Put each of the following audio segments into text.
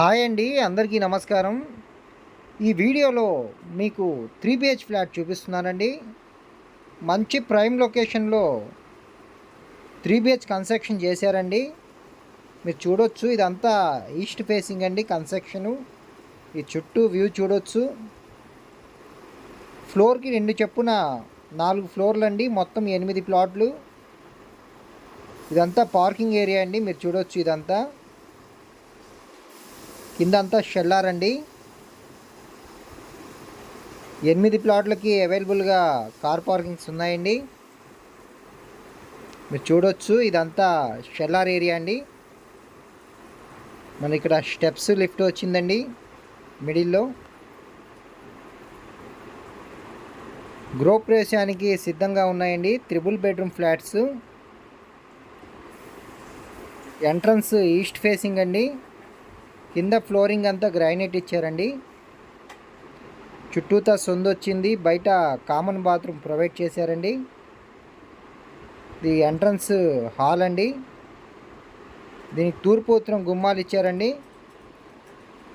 Hi అండి అందరికీ నమస్కారం. ఈ వీడియోలో మీకు త్రీ బిహెచ్ ఫ్లాట్ చూపిస్తున్నానండి. మంచి ప్రైమ్ లొకేషన్లో త్రీ బిహెచ్ కన్స్ట్రక్షన్ చేశారండి. మీరు చూడొచ్చు ఇదంతా ఈస్ట్ ఫేసింగ్ అండి కన్స్ట్రక్షను. ఈ చుట్టూ వ్యూ చూడొచ్చు. ఫ్లోర్కి రెండు చెప్పున నాలుగు ఫ్లోర్లు అండి మొత్తం ఎనిమిది ప్లాట్లు. ఇదంతా పార్కింగ్ ఏరియా అండి మీరు చూడొచ్చు ఇదంతా. కిందంతా షెల్లార్ అండి. ఎనిమిది ప్లాట్లకి అవైలబుల్గా కార్ పార్కింగ్స్ ఉన్నాయండి. మీరు చూడొచ్చు ఇదంతా షెల్లార్ ఏరియా అండి. మన ఇక్కడ స్టెప్స్ లిఫ్ట్ వచ్చిందండి మిడిల్లో. గృహప్రవేశానికి సిద్ధంగా ఉన్నాయండి triple bedroom flats. Entrance east facing అండి. కింద ఫ్లోరింగ్ అంతా గ్రైనైట్ ఇచ్చారండి. చుట్టూతా సొందు వచ్చింది. బయట కామన్ బాత్రూమ్ ప్రొవైడ్ చేశారండి. ఇది ఎంట్రన్స్ హాల్ అండి. దీనికి తూర్పు ఉత్తరం గుమ్మాలు ఇచ్చారండి.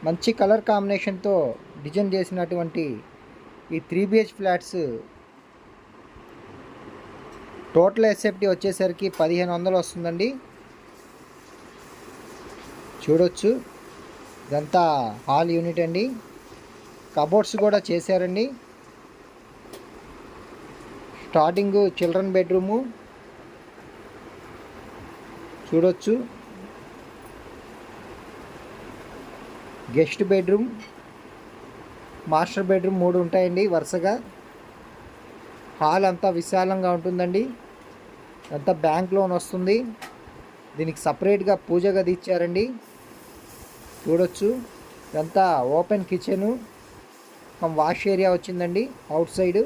మంచి కలర్ కాంబినేషన్తో డిజైన్ చేసినటువంటి ఈ three BH flats total SFT వచ్చేసరికి పదిహేను వందలు వస్తుందండి. చూడొచ్చు. ఇదంతా హాల్ యూనిట్ అండి. కబోర్డ్స్ కూడా చేశారండి. Starting children bedroom. చూడొచ్చు. Guest bedroom. మాస్టర్ బెడ్రూమ్ మూడు ఉంటాయండి వరుసగా. హాల్ అంతా విశాలంగా ఉంటుందండి. అంతా బ్యాంక్ లోన్ వస్తుంది. దీనికి సపరేట్గా పూజ గది ఇచ్చారండి. చూడొచ్చు. ఇదంతా ఓపెన్ కిచెను. వాష్ ఏరియా వచ్చిందండి అవుట్ సైడ్.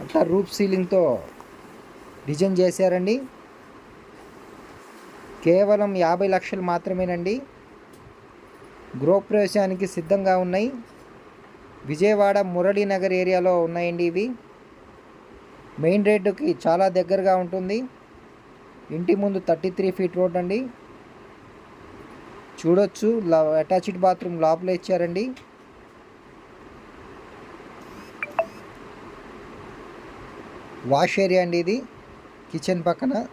అట్లా రూప్ సీలింగ్తో డిజైన్ చేశారండి. కేవలం యాభై లక్షలు మాత్రమేనండి. గృహప్రవేశానికి సిద్ధంగా ఉన్నాయి. విజయవాడ మురళీనగర్ ఏరియాలో ఉన్నాయండి ఇవి. మెయిన్ రోడ్డుకి చాలా దగ్గరగా ఉంటుంది. ఇంటి ముందు థర్టీ త్రీ ఫీట్ రోడ్ అండి చూడొచ్చు. అటాచ్డ్ బాత్రూమ్ లోపల ఇచ్చారండి. వాష్ ఏరియా అండి ఇది. కిచెన్ పక్కన.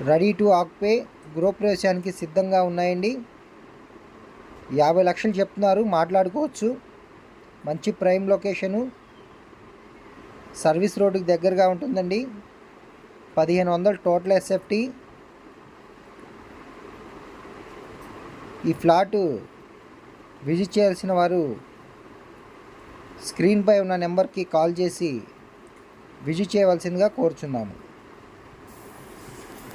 రెడీ టు ఆక్పే గృహప్రవేశానికి సిద్ధంగా ఉన్నాయండి. యాభై లక్షలు చెప్తున్నారు. మాట్లాడుకోవచ్చు. మంచి ప్రైమ్ లొకేషను. సర్వీస్ రోడ్డుకి దగ్గరగా ఉంటుందండి. పదిహేను వందలు టోటల్ ఎస్ఎఫ్టీ. ఈ ఫ్లాటు విజిట్ చేయాల్సిన వారు స్క్రీన్పై ఉన్న నెంబర్కి కాల్ చేసి విజిట్ చేయవలసిందిగా కోరుచున్నాము.